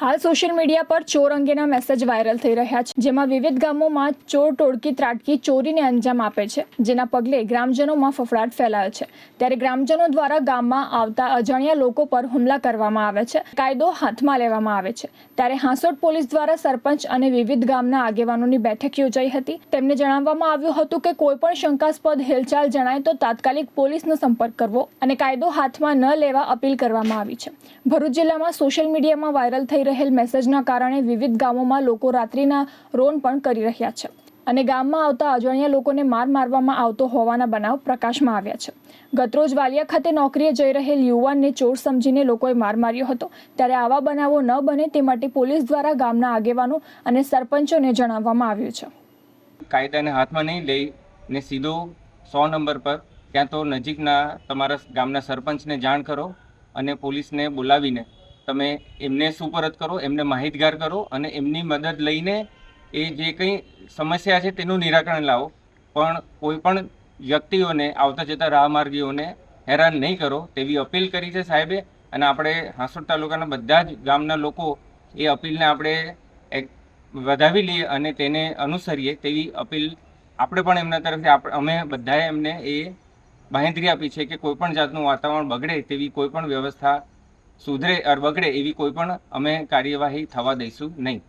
હાલ social media પર ચોર અંગેના મેસેજ વાયરલ થઈ રહ્યા છે, જેમાં વિવિધ ગામોમાં ચોર ટોળકી ત્રાટકી ચોરીને અંજામ આપે છે, જેના પગલે ગ્રામજનોમાં ફફડાટ ફેલાયો છે. ત્યારે ગ્રામજનો દ્વારા ગામમાં આવતા અજાણ્યા લોકો પર હુમલા કરવામાં આવે છે, કાયદો હાથમાં લેવામાં આવે છે. ત્યારે હાંસોટ પોલીસ દ્વારા સરપંચ અને વિવિધ ગામના આગેવાનોની બેઠક યોજાઈ હતી. તેમને જણાવવામાં આવ્યું હતું કે કોઈપણ શંકાસ્પદ હિલચાલ જણાય તો તાત્કાલિક પોલીસનો સંપર્ક કરવો અને કાયદો હાથમાં ન લેવા અપીલ કરવામાં આવી છે. ભરૂચ જિલ્લામાં સોશિયલ મીડિયામાં વાયરલ થઈ રહેલ મેસેજના કારણે વિવિધ ગામોમાં લોકો રાત્રિના રોન પણ કરી રહ્યા છે અને ગામમાં આવતા અજાણ્યા લોકોને માર મારવામાં આવતો હોવાના બનાવ પ્રકાશમાં આવ્યા છે. ગતરોજ વાલિયા ખાતે નોકરીએ જઈ રહેલ યુવાનને ચોર સમજીને લોકોએ માર માર્યો હતો. ત્યારે આવા બનાવો ન બને તે માટે પોલીસ દ્વારા ગામના આગેવાનો અને સરપંચોને જણાવવામાં આવ્યું છે. કાયદાને હાથમાં નહીં લઈ ને સીધો સો નંબર પર ક્યાં તો નજીકના તમારા ગામના સરપંચને જાણ કરો અને પોલીસને બોલાવીને તમે એમને સુપરત કરો, એમને માહિતગાર કરો અને એમની મદદ લઈને એ જે કંઈ સમસ્યા છે તેનું નિરાકરણ લાવો. પણ કોઈ પણ વ્યક્તિઓને, આવતા જતા રાહમાર્ગીઓને હેરાન નહીં કરો. તેવી અપીલ કરી છે સાહેબે અને આપણે હાંસોડ તાલુકાના બધા જ ગામના લોકો એ અપીલને આપણે વધાવી લઈએ અને તેને અનુસરીએ તેવી અપીલ આપણે પણ એમના તરફથી અમે બધાએ એમને એ બાહેંધરી આપી છે કે કોઈ પણ જાતનું વાતાવરણ બગડે તેવી કોઈ પણ વ્યવસ્થા સુધરે અર બગડે એવી કોઈ પણ અમે કાર્યવાહી થવા દઈશું નહીં.